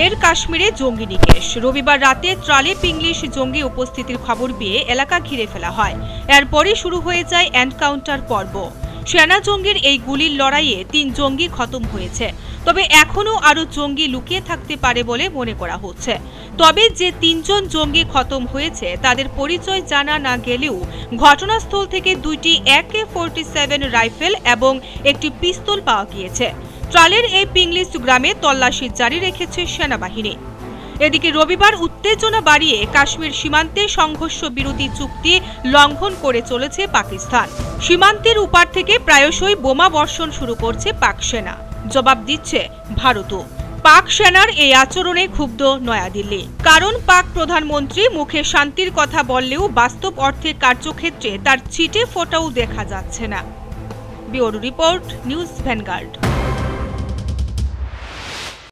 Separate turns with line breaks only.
ফের কাশ্মীরে জঙ্গি নিকেশ। রবিবার রাতে ত্রালে পিংলিশ জঙ্গি উপস্থিতির খবর পেয়ে এলাকা ঘিরে ফেলা হয়। এরপরই শুরু হয়ে যায় এনকাউন্টার পর্ব। সেনা জঙ্গির এই গুলির লড়াইয়ে তিন জঙ্গি খতম হয়েছে। তবে এখনও আরও জঙ্গি লুকিয়ে থাকতে পারে বলে মনে করা হচ্ছে। তবে যে তিনজন জঙ্গি খতম হয়েছে, তাদের পরিচয় জানা না গেলেও ঘটনাস্থল থেকে দুইটি একে ফোরটি সেভেন রাইফেল এবং একটি পিস্তল পাওয়া গিয়েছে। ট্রালের এই পিংলিশ গ্রামে তল্লাশি জারি রেখেছে সেনাবাহিনী। এদিকে রবিবার উত্তেজনা বাড়িয়ে কাশ্মীর সীমান্তে সংঘর্ষ বিরোধী চুক্তি লঙ্ঘন করে চলেছে পাকিস্তান। সীমান্তের উপার থেকে প্রায়শই বোমা বর্ষণ শুরু করছে পাক সেনা। জবাব দিচ্ছে ভারতও। পাক সেনার এই আচরণে ক্ষুব্ধ নয়াদিল্লি। কারণ পাক প্রধানমন্ত্রী মুখে শান্তির কথা বললেও বাস্তব অর্থে কার্যক্ষেত্রে তার ছিটে ফোটাও দেখা যাচ্ছে না। Bureau report news भैनगार्ड